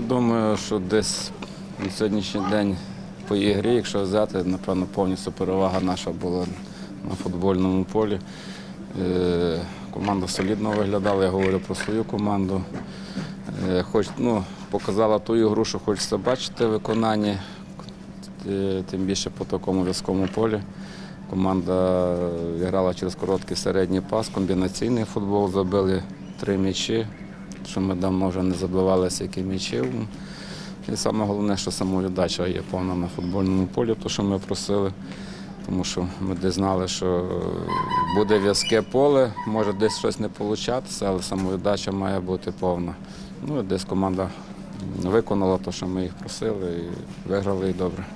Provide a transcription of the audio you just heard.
думаю, що десь на сьогоднішній день по ігрі, якщо взяти, напевно, повністю перевага наша була на футбольному полі. Е, Команда солідно виглядала, я говорю про свою команду. Е, Хоч ну, показала ту ігру, що хочеться бачити в виконанні, е, тим більше по такому в'язкому полі. Команда грала через короткий середній пас, комбінаційний футбол, забили три м'ячі, що ми давно вже не забивали стільки м'ячів. І саме головне, що самовіддача є повна на футбольному полі, то що ми просили. Тому що ми десь знали, що буде в'язке поле, може десь щось не получатися, але самовіддача має бути повна. Ну і десь команда виконала те, що ми їх просили, і виграли і добре.